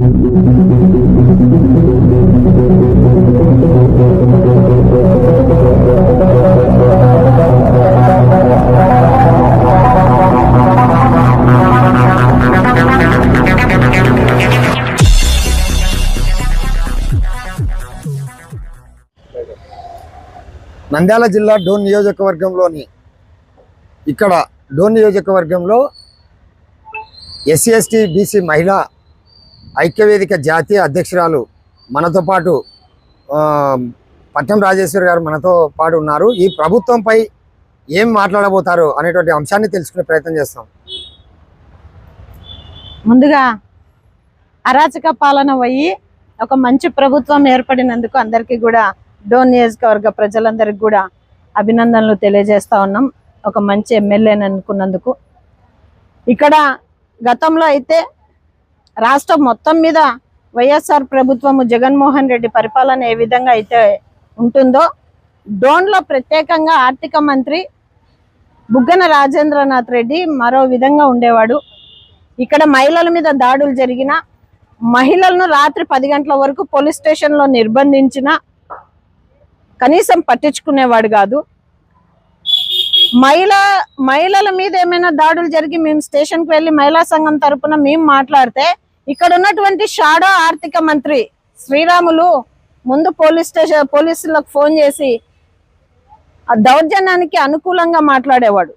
నంద్యాల జిల్లా డోన్ నియోజకవర్గంలోని ఇక్కడ డోన్ నియోజకవర్గంలో ఎస్సీ ఎస్టీ బీసీ మహిళా ఐక్యవేదిక జాతీయ అధ్యక్షురాలు మనతో పాటు పట్టం పట్నం రాజేశ్వరి గారు మనతో పాటు ఉన్నారు. ఈ ప్రభుత్వంపై ఏం మాట్లాడబోతారు అనేటువంటి అంశాన్ని తెలుసుకునే ప్రయత్నం చేస్తాం. ముందుగా అరాచక పాలన పోయి ఒక మంచి ప్రభుత్వం ఏర్పడినందుకు అందరికీ కూడా డోన్ నియోజకవర్గ ప్రజలందరికీ కూడా అభినందనలు తెలియజేస్తా ఉన్నాం. ఒక మంచి ఎమ్మెల్యేని అనుకున్నందుకు. ఇక్కడ గతంలో అయితే రాష్ట్రం మొత్తం మీద వైఎస్ఆర్ ప్రభుత్వము జగన్మోహన్ రెడ్డి పరిపాలన ఏ విధంగా అయితే ఉంటుందో డోన్లో ప్రత్యేకంగా ఆర్థిక మంత్రి బుగ్గన రాజేంద్రనాథ్ రెడ్డి మరో విధంగా ఉండేవాడు. ఇక్కడ మహిళల మీద దాడులు జరిగిన మహిళలను రాత్రి పది గంటల వరకు పోలీస్ స్టేషన్లో నిర్బంధించిన కనీసం పట్టించుకునేవాడు కాదు. మహిళ మహిళల మీద ఏమైనా దాడులు జరిగి మేము స్టేషన్కి వెళ్ళి మహిళా సంఘం తరపున మేము మాట్లాడితే ఇక్కడ ఉన్నటువంటి షాడో ఆర్థిక మంత్రి శ్రీరాములు ముందు పోలీస్ స్టేషన్ పోలీసులకు ఫోన్ చేసి ఆ దౌర్జన్యానికి అనుకూలంగా మాట్లాడేవాడు.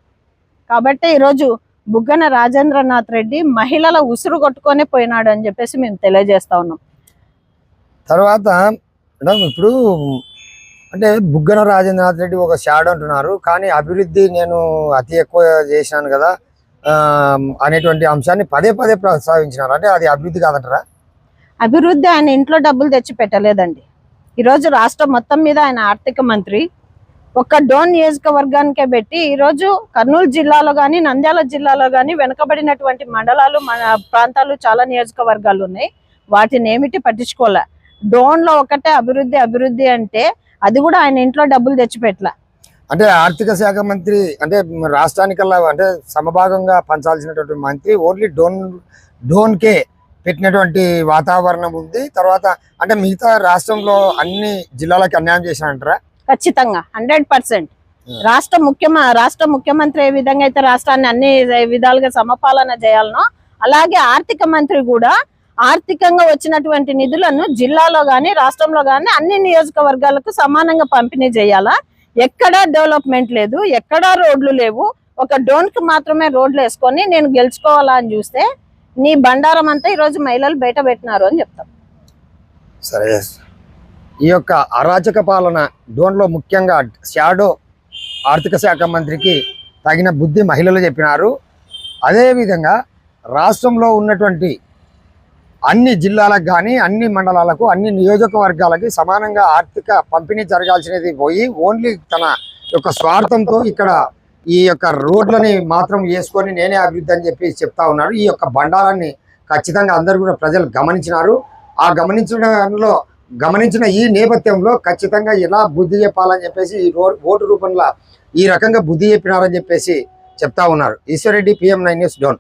కాబట్టి ఈరోజు బుగ్గన రాజేంద్రనాథ్ రెడ్డి మహిళల ఉసురు కొట్టుకొని పోయినాడు అని చెప్పేసి మేము తెలియజేస్తా ఉన్నాం. తర్వాత మేడం ఇప్పుడు అంటే బుగ్గన రాజేంద్రనాథ్ రెడ్డి ఒక షాడ్ అంటున్నారు. కానీ అభివృద్ధి నేను అతి ఎక్కువ చేసినాను కదా. అనేటువంటి అంశాన్ని పదే పదే ప్రస్తావించినారు. అంటే అది అభివృద్ధి కాదంటారా? అభివృద్ధి ఆయన ఇంట్లో డబ్బులు తెచ్చి పెట్టలేదండి. ఈరోజు రాష్ట్రం మొత్తం మీద ఆయన ఆర్థిక మంత్రి. ఒక్క డోన్ నియోజకవర్గానికే పెట్టి ఈరోజు కర్నూలు జిల్లాలో కానీ నంద్యాల జిల్లాలో కానీ వెనుకబడినటువంటి మండలాలు మన ప్రాంతాలు చాలా నియోజకవర్గాలు ఉన్నాయి. వాటిని ఏమిటి పట్టించుకోలే డోన్లో ఒకటే అభివృద్ధి అభివృద్ధి అంటే అది కూడా ఆయన ఇంట్లో డబ్బులు తెచ్చిపెట్టలే అంటే ఆర్థిక శాఖ మంత్రి అంటే రాష్ట్రానికల్లా అంటే సమభాగంగా పంచాల్సినటువంటి మంత్రి ఓన్లీ డోన్ డోన్కే పెట్టినటువంటి వాతావరణం ఉంది. తర్వాత అంటే మిగతా రాష్ట్రంలో అన్ని జిల్లాలకి అన్యాయం చేసినారంటారా ఖచ్చితంగా హండ్రెడ్ పర్సెంట్. రాష్ట్ర ముఖ్యమ రాష్ట్ర ముఖ్యమంత్రి ఏ విధంగా అయితే రాష్ట్రాన్ని అన్ని విధాలుగా సమపాలన చేయాలనో అలాగే ఆర్థిక మంత్రి కూడా ఆర్థికంగా వచ్చినటువంటి నిధులను జిల్లాలో గాని రాష్ట్రంలో గాని అన్ని నియోజకవర్గాలకు సమానంగా పంపిణీ చేయాలా? ఎక్కడా డెవలప్మెంట్ లేదు ఎక్కడా రోడ్లు లేవు. ఒక డోన్కి మాత్రమే రోడ్లు వేసుకొని నేను గెలుచుకోవాలా అని చూస్తే నీ బండారం అంతా ఈరోజు మహిళలు బయట పెట్టినారు అని చెప్తాం. సరే ఈ యొక్క అరాచక పాలన డోన్లో ముఖ్యంగా షాడో ఆర్థిక శాఖ మంత్రికి తగిన బుద్ధి మహిళలు చెప్పినారు. అదేవిధంగా రాష్ట్రంలో ఉన్నటువంటి అన్ని జిల్లాలకు కానీ అన్ని మండలాలకు అన్ని నియోజకవర్గాలకి సమానంగా ఆర్థిక పంపిణీ జరగాల్సినది పోయి ఓన్లీ తన యొక్క స్వార్థంతో ఇక్కడ ఈ యొక్క రోడ్లని మాత్రం వేసుకొని నేనే అభివృద్ధి అని చెప్పి చెప్తా ఉన్నారు ఈ యొక్క బండారాన్ని ఖచ్చితంగా అందరూ కూడా ప్రజలు గమనించినారు. ఆ గమనించడంలో గమనించిన ఈ నేపథ్యంలో ఖచ్చితంగా ఎలా బుద్ధి చెప్పాలని చెప్పేసి ఈ రో ఓటు రూపంలో ఈ రకంగా బుద్ధి చెప్పినారని చెప్పేసి చెప్తా ఉన్నారు. Eswarreddy PM nine news Dhone